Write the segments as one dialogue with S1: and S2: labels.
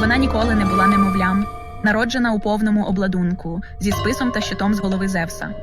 S1: Вона ніколи не була немовлям, народжена у повному обладунку зі списом та щитом з голови Зевса.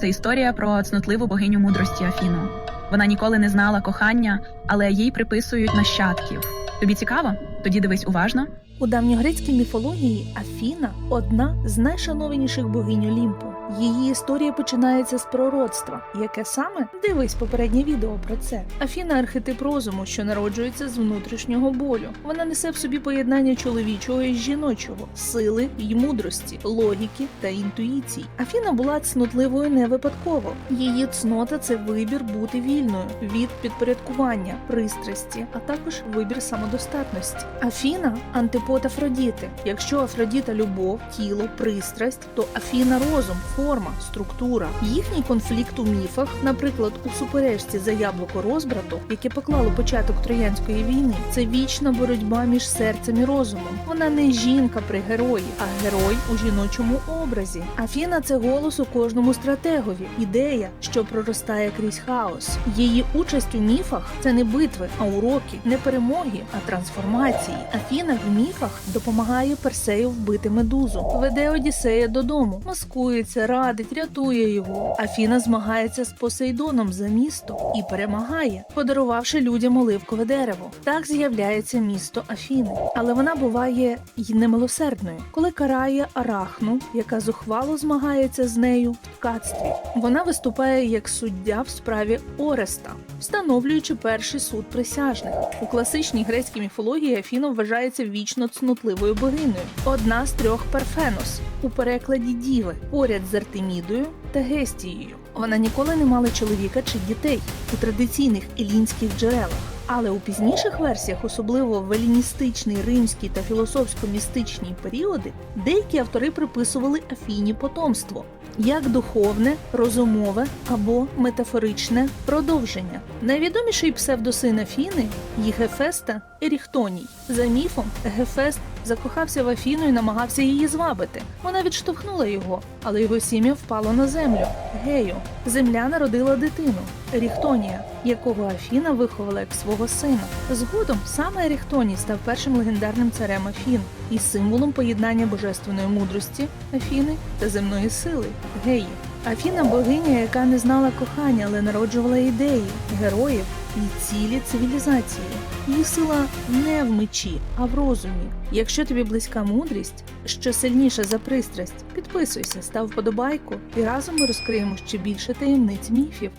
S1: Це історія про цнотливу богиню мудрості Афіну. Вона ніколи не знала кохання, але їй приписують нащадків. Тобі цікаво? Тоді дивись уважно.
S2: У давньогрецькій міфології Афіна одна з найшанованіших богинь Олімпу. Її історія починається з пророцтва. Яке саме? Дивись попереднє відео про це. Афіна архетип розуму, що народжується з внутрішнього болю. Вона несе в собі поєднання чоловічого і жіночого, сили й мудрості, логіки та інтуїцій. Афіна була цнотливою не випадково. Її цнота це вибір бути вільною від підпорядкування, пристрасті, а також вибір самодостатності. Афіна антипод Афродіти. Якщо Афродіта любов, тіло, пристрасть, то Афіна розум, форма, структура. Їхній конфлікт у міфах, наприклад, у суперечці за яблуко розбрату, яке поклало початок Троянської війни, це вічна боротьба між серцем і розумом. Вона не жінка при герої, а герой у жіночому образі. Афіна це голос у кожному стратегові, ідея, що проростає крізь хаос. Її участь у міфах це не битви, а уроки, не перемоги, а трансформації. Афіна в міфах допомагає Персею вбити медузу, веде Одіссея додому, маскується, радить, рятує його. Афіна змагається з Посейдоном за місто і перемагає, подарувавши людям оливкове дерево. Так з'являється місто Афіни, але вона буває й немилосердною, коли карає Арахну, яка зухвало змагається з нею в ткацтві. Вона виступає як суддя в справі Ореста, встановлюючи перший суд присяжних. У класичній грецькій міфології Афіна вважається вічно цнотливою богинею, одна з трьох Перфенос у перекладі Діви, поряд з Артемідою та Гестією. Вона ніколи не мала чоловіка чи дітей у традиційних елінських джерелах. Але у пізніших версіях, особливо в еліністичний, римський та філософсько-містичні періоди, деякі автори приписували Афіні потомство як духовне, розумове або метафоричне продовження. Найвідоміший псевдосин Афіни є Гефеста Еріхтоній. За міфом, Гефест закохався в Афіну і намагався її звабити. Вона відштовхнула його, але його сім'я впало на землю. Гею. Земля народила дитину Еріхтонія, якого Афіна виховала як свого сина. Згодом саме Еріхтоній став першим легендарним царем Афін і символом поєднання божественної мудрості Афіни та земної сили Геї. Афіна богиня, яка не знала кохання, але народжувала ідеї, героїв і цілі цивілізації. Її сила не в мечі, а в розумі. Якщо тобі близька мудрість, що сильніша за пристрасть, підписуйся, став вподобайку, і разом ми розкриємо ще більше таємниць міфів.